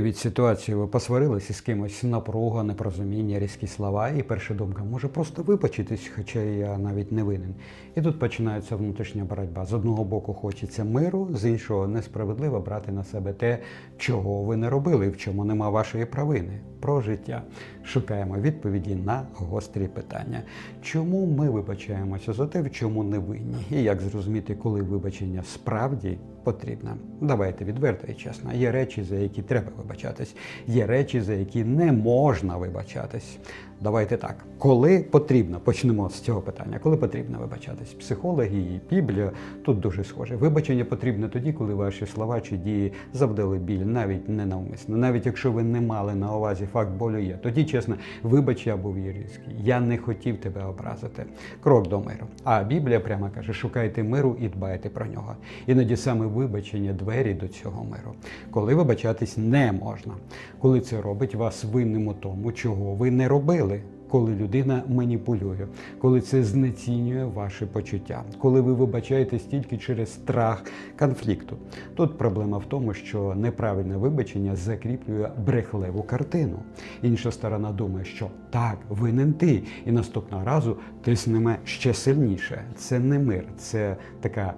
Від ситуації ви посварилися з кимось напруга, непорозуміння, різкі слова, і перша думка може просто вибачитись, хоча я навіть не винен. І тут починається внутрішня боротьба. З одного боку хочеться миру, з іншого несправедливо брати на себе те, чого ви не робили, в чому нема вашої провини. Про життя шукаємо відповіді на гострі питання. Чому ми вибачаємося за те, в чому не винні, і як зрозуміти, коли вибачення справді потрібно? Давайте відверто і чесно. Є речі, за які треба вибачатись, є речі, за які не можна вибачатись. Давайте так, коли потрібно, почнемо з цього питання. Коли потрібно вибачатись? Психологи і Біблія тут дуже схожі. Вибачення потрібно тоді, коли ваші слова чи дії завдали біль, навіть ненавмисно. Навіть якщо ви не мали на увазі факт болю є. Тоді, чесно, вибач, я був єрійський. Я не хотів тебе образити. Крок до миру. А Біблія прямо каже: шукайте миру і дбайте про нього. Іноді саме вибачення двері до цього миру. Коли вибачатись не можна, коли це робить вас винним у тому, чого ви не робили. Коли людина маніпулює, коли це знецінює ваші почуття, коли ви вибачаєтесь тільки через страх конфлікту. Тут проблема в тому, що неправильне вибачення закріплює брехливу картину. Інша сторона думає, що так, винен ти, і наступного разу тисне ще сильніше. Це не мир, це така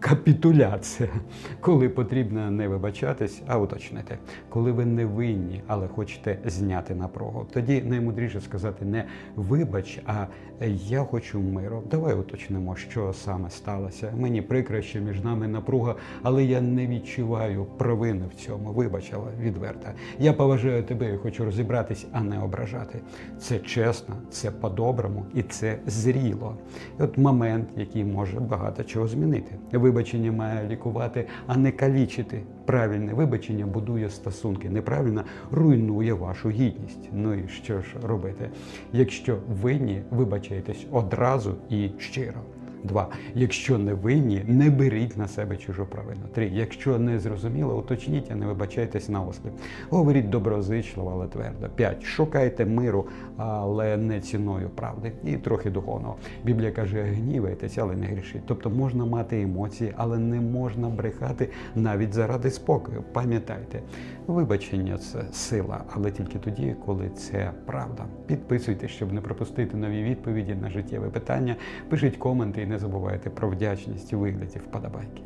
капітуляція, коли потрібно не вибачатись, а уточнити, коли ви не винні, але хочете зняти напругу. Тоді наймудріше сказати не вибач, а я хочу миру. Давай уточнимо, що саме сталося. Мені прикро, що між нами напруга, але я не відчуваю провини в цьому. Вибачила відверто. Я поважаю тебе і хочу розібратись, а не ображати. Це чесно, це по-доброму і це зріло. І от момент, який може багато чого змінити. Вибачення має лікувати, а не калічити. Правильне вибачення будує стосунки, неправильно руйнує вашу гідність. Ну і що ж робити? Якщо винні, вибачайтесь одразу і щиро. Два. Якщо не винні, не беріть на себе чужу провину. Три. Якщо не зрозуміло, уточніть, а не вибачайтесь на осліп. Говоріть доброзичливо, але твердо. П'ять. Шукайте миру, але не ціною правди. І трохи духовного. Біблія каже, гнівайтесь, але не грішіть. Тобто можна мати емоції, але не можна брехати навіть заради спокою. Пам'ятайте, вибачення це сила, але тільки тоді, коли це правда. Підписуйтесь, щоб не пропустити нові відповіді на життєві питання. Пишіть коменти не забувайте про вдячність у вигляді вподобайки.